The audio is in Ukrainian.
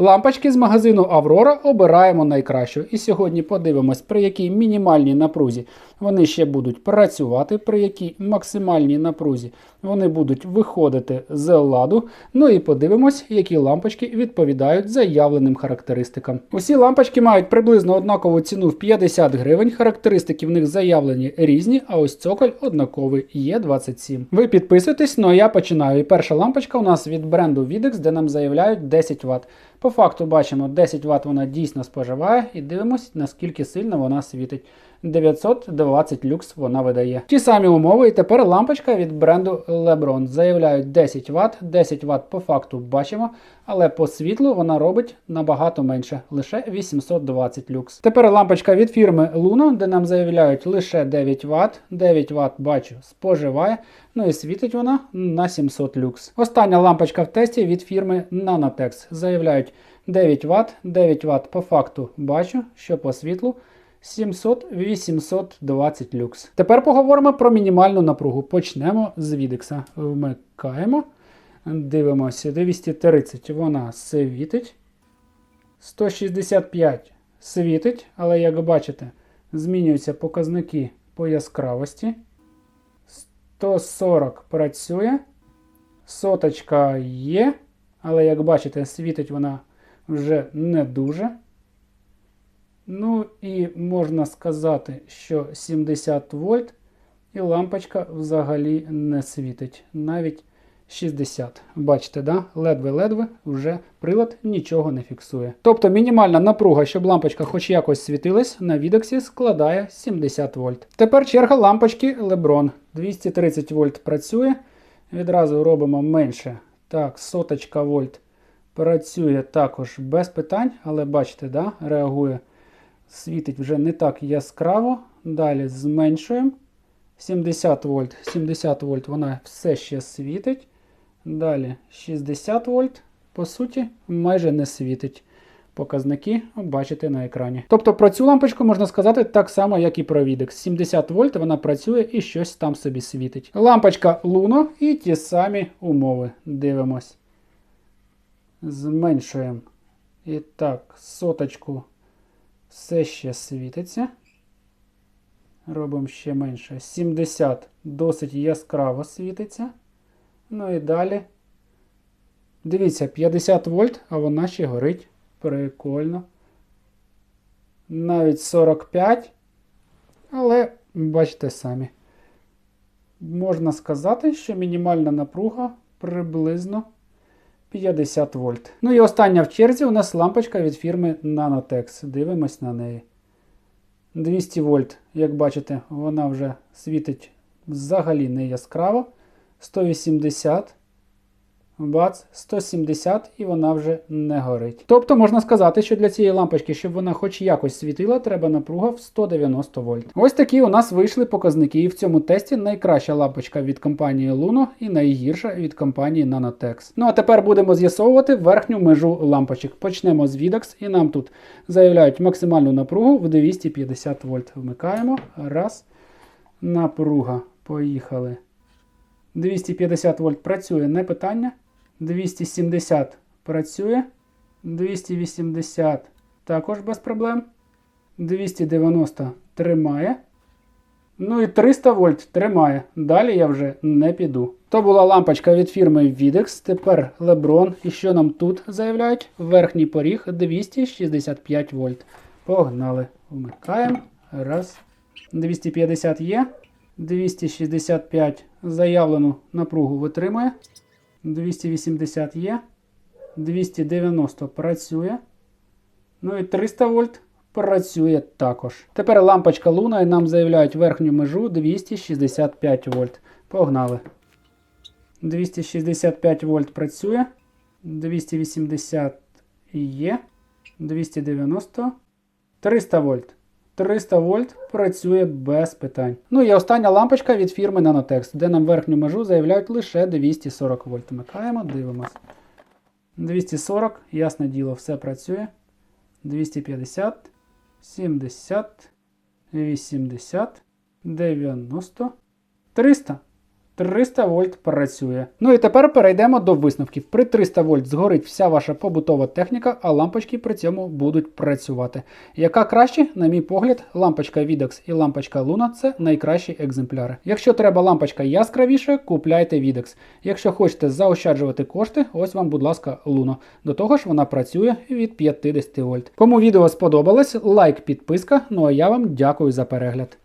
Лампочки з магазину Аврора обираємо найкращу. І сьогодні подивимось, при якій мінімальній напрузі вони ще будуть працювати, при якій максимальній напрузі вони будуть виходити з ладу. Ну і подивимось, які лампочки відповідають заявленим характеристикам. Усі лампочки мають приблизно однакову ціну в 50 гривень. Характеристики в них заявлені різні, а ось цоколь однаковий є 27. Ви підписуйтесь, ну а я починаю. І перша лампочка у нас від бренду Videx, де нам заявляють 10 Вт. По факту бачимо, 10 Вт вона дійсно споживає, і дивимося, наскільки сильно вона світить. 920 люкс вона видає. Ті самі умови, і тепер лампочка від бренду Lebron. Заявляють 10 Вт, 10 Вт по факту бачимо, але по світлу вона робить набагато менше, лише 820 люкс. Тепер лампочка від фірми Luno, де нам заявляють лише 9 Вт, 9 Вт бачу, споживає. Ну і світить вона на 700 люкс. Остання лампочка в тесті від фірми Nanotex. Заявляють 9 Вт, 9 Вт по факту бачу, що по світлу. 700-820 люкс. Тепер поговоримо про мінімальну напругу. Почнемо з відекса. Вмикаємо. Дивимося, 230 вона світить. 165 світить, але як бачите, змінюються показники по яскравості. 140 працює. Соточка є, але як бачите, світить вона вже не дуже. Ну і можна сказати, що 70 вольт і лампочка взагалі не світить. Навіть 60. Бачите, да? ледве-ледве вже прилад нічого не фіксує. Тобто мінімальна напруга, щоб лампочка хоч якось світилась, на відексі складає 70 вольт. Тепер черга лампочки Lebron. 230 вольт працює. Відразу робимо менше. Так, соточка вольт працює також без питань, але бачите, да? реагує світить вже не так яскраво. Далі зменшуємо. 70 вольт. 70 вольт вона все ще світить. Далі 60 вольт, по суті, майже не світить. Показники бачите на екрані. Тобто про цю лампочку можна сказати так само, як і про Videx. 70 вольт вона працює і щось там собі світить. Лампочка Luno і ті самі умови. Дивимось. Зменшуємо. І так, соточку все ще світиться. Робимо ще менше. 70 досить яскраво світиться. Ну і далі. Дивіться, 50 вольт, а вона ще горить. Прикольно. Навіть 45. Але бачите самі. Можна сказати, що мінімальна напруга приблизно 50 вольт. Ну і остання в черзі у нас лампочка від фірми Nanotex. Дивимось на неї. 200 вольт, як бачите, вона вже світить взагалі не яскраво. 180. Бац, 170 і вона вже не горить. Тобто можна сказати, що для цієї лампочки, щоб вона хоч якось світила, треба напруга в 190 вольт. Ось такі у нас вийшли показники. І в цьому тесті найкраща лампочка від компанії Luno і найгірша від компанії Nanotex. Ну а тепер будемо з'ясовувати верхню межу лампочок. Почнемо з Videx, і нам тут заявляють максимальну напругу в 250 вольт. Вмикаємо. Раз. Напруга. Поїхали. 250 вольт працює, не питання. 270 працює. 280 також без проблем. 290 тримає. Ну і 300 вольт тримає. Далі я вже не піду. То була лампочка від фірми Videx. Тепер Lebron. І що нам тут заявляють? Верхній поріг 265 вольт. Погнали. Вмикаємо. Раз. 250 є. 265 заявлену напругу витримує. 280 є. 290 працює. Ну і 300 вольт працює також. Тепер лампочка Луна і нам заявляють верхню межу 265 вольт. Погнали. 265 вольт працює. 280 є. 290. 300 вольт. 300 вольт працює без питань. Ну і остання лампочка від фірми Nanotex, де нам верхню межу заявляють лише 240 вольт. Вмикаємо, дивимось. 240, ясне діло, все працює. 250, 70, 80, 90, 300. 300 вольт працює. Ну і тепер перейдемо до висновків. При 300 вольт згорить вся ваша побутова техніка, а лампочки при цьому будуть працювати. Яка краще, на мій погляд, лампочка Videx і лампочка Luna це найкращі екземпляри. Якщо треба лампочка яскравіше, купляйте Videx. Якщо хочете заощаджувати кошти, ось вам, будь ласка, Luna. До того ж, вона працює від 50 вольт. Кому відео сподобалось, лайк, підписка. Ну а я вам дякую за перегляд.